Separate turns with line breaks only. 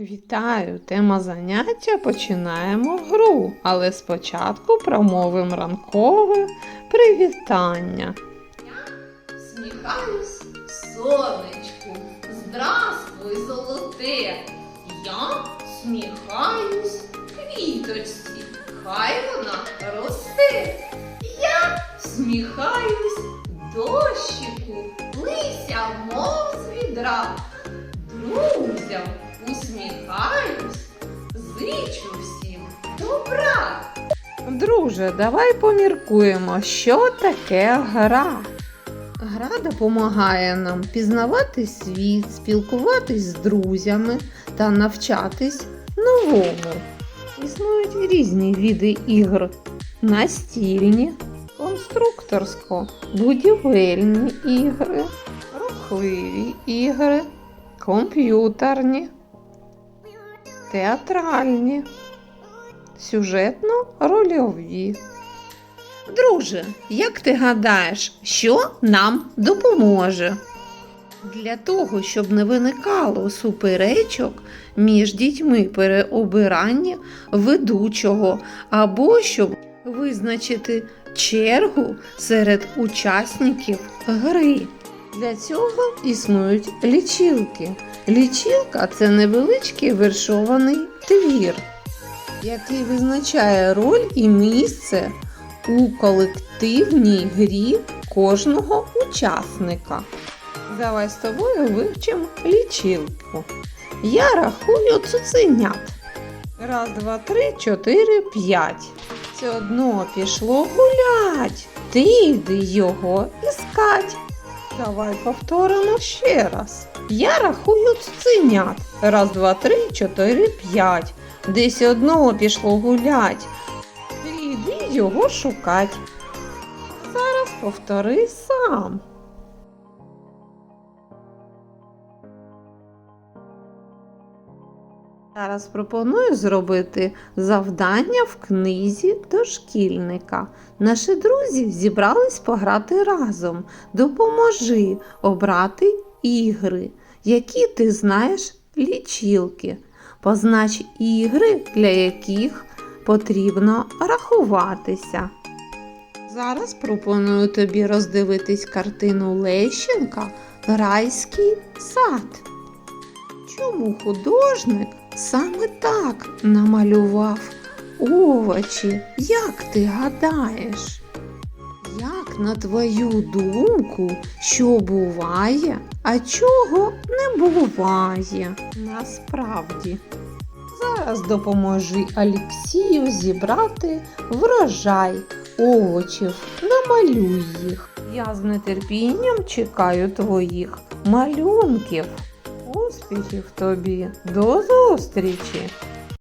Вітаю! Тема заняття починаємо гру, але спочатку промовимо ранкове привітання.
Я Сміхаюсь сонечку, здравствуй, золоте. Я сміхаюсь квіточці, хай вона росте. Я сміхаюсь дощику, лися, мов з відра. Друзям усміхаюсь, зичу всім добра.
Друже, давай поміркуємо, що таке гра. Гра допомагає нам пізнавати світ, спілкуватись з друзями та навчатись новому. Існують різні види ігр: настільні, конструкторсько-будівельні ігри, рухливі ігри, комп'ютерні, театральні, сюжетно-рольові. Друже, як ти гадаєш, що нам допоможе? Для того, щоб не виникало суперечок між дітьми при обиранні ведучого, або щоб визначити чергу серед учасників гри. Для цього існують лічилки. Лічилка це невеличкий вершований твір, який визначає роль і місце у колективній грі кожного учасника. Давай з тобою вивчимо лічилку. Я рахую цуценят. Раз, два, три, чотири, п'ять. Все одно пішло гулять. Ти йди його іскать. Давай повторимо ще раз. Я рахую цуценят. Раз, два, три, чотири, п'ять. Десь одного пішло гулять. Іди його шукать. Зараз повтори сам. Зараз пропоную зробити завдання в книзі дошкільника. Наші друзі зібрались пограти разом. Допоможи обрати ігри, які ти знаєш лічилки. Познач ігри, для яких потрібно рахуватися. Зараз пропоную тобі роздивитись картину Лещенка Райський сад. Чому художник саме так намалював овочі? Як ти гадаєш? Як на твою думку, що буває, а чого не буває насправді? Зараз допоможи Алексію зібрати врожай овочів, намалюй їх. Я з нетерпінням чекаю твоїх малюнків. Успіхів тобі! До зустрічі!